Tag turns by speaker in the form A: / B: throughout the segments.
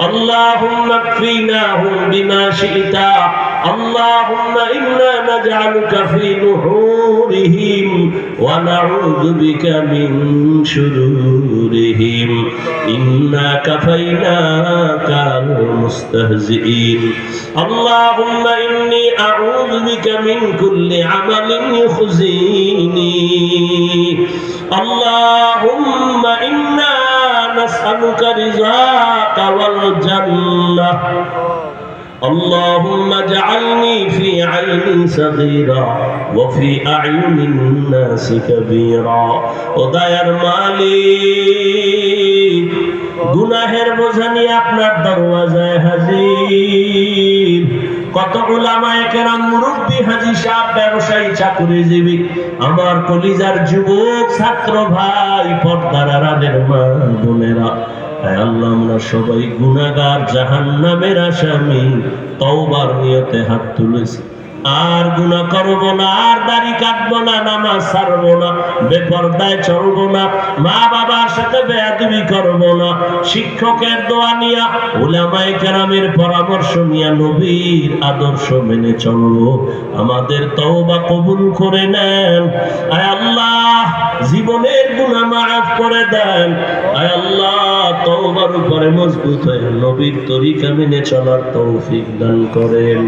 A: اللهم اكفيناهم بما شئت اللهم إنا نجعلك في نحورهم ونعوذ بك من شرورهم إنا كفيناك المستهزئين اللهم إني أعوذ بك من كل عمل يخزيني اللهم إنا نسألك رضاك والجنة اللهم اجعلني في عيني صغيرا وفي أعين الناس كبيرا وداير মালিক গুনাহের বোঝা নিয়ে আপনার দরওয়াজায় হাজির কত উলামায়ে কেরাম মুরব্বী হাজি সাহেব, ব্যবসায়ী, চাকুরিজীবী, আমার কলিজার যুবক, ছাত্র ভাই, পর্দার আড়ালের মা বোনেরা। আল্লাহ, আমরা সবাই গুনাগার জাহান্নামের আসামি, তওবার নিয়তে হাত তুলেছি। আর গুনাহ করব না, আর দাড়ি কাটবো না, নামাজ ছাড়বো না, বেপরদায় চলবো না মা বাবার সাথে বেয়াদবি করব না, শিক্ষকের দোয়া নিয়া, উলামায়ে কেরামের পরামর্শ নিয়া নবীর আদর্শ মেনে চলবো আমাদের তওবা কবুল করে নেন, আয় আল্লাহ, জীবনের গুনাহ মাফ করে দেন, আয় আল্লাহ, তওবার উপরে মজবুত হয়ে নবীর তরিকা মেনে চলার তৌফিক দান করেন,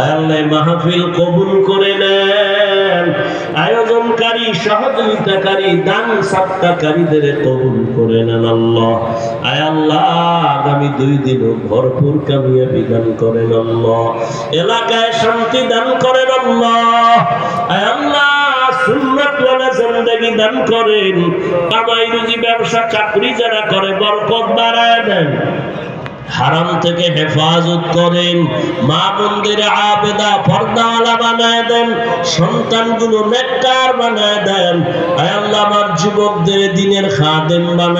A: আয় আল্লাহ, এই মাহফিল কবুল করে নেন। আয়োজনকারী, সহযোগিতাকারী, দান সত্তাকারীদের কবুল করে নেন আল্লাহ। আয় আল্লাহ, আগামী দুই দিন ভরপুর কামিয়াবি দান করেন আল্লাহ। এলাকায় শান্তি দান করেন আল্লাহ। আয় আল্লাহ করেন। ব্যবসা, চাকরি যারা করে, বরকত বাড়ায় দেন। হারাম থেকে হেফাজত করেন, মা বোনদের আবেদা পর্দাওয়ালা বানায় দেন, সন্তানগুলো নেককার বানায় দেন আল্লাহ আমার যুবকদের দিনের খাদেম বানায়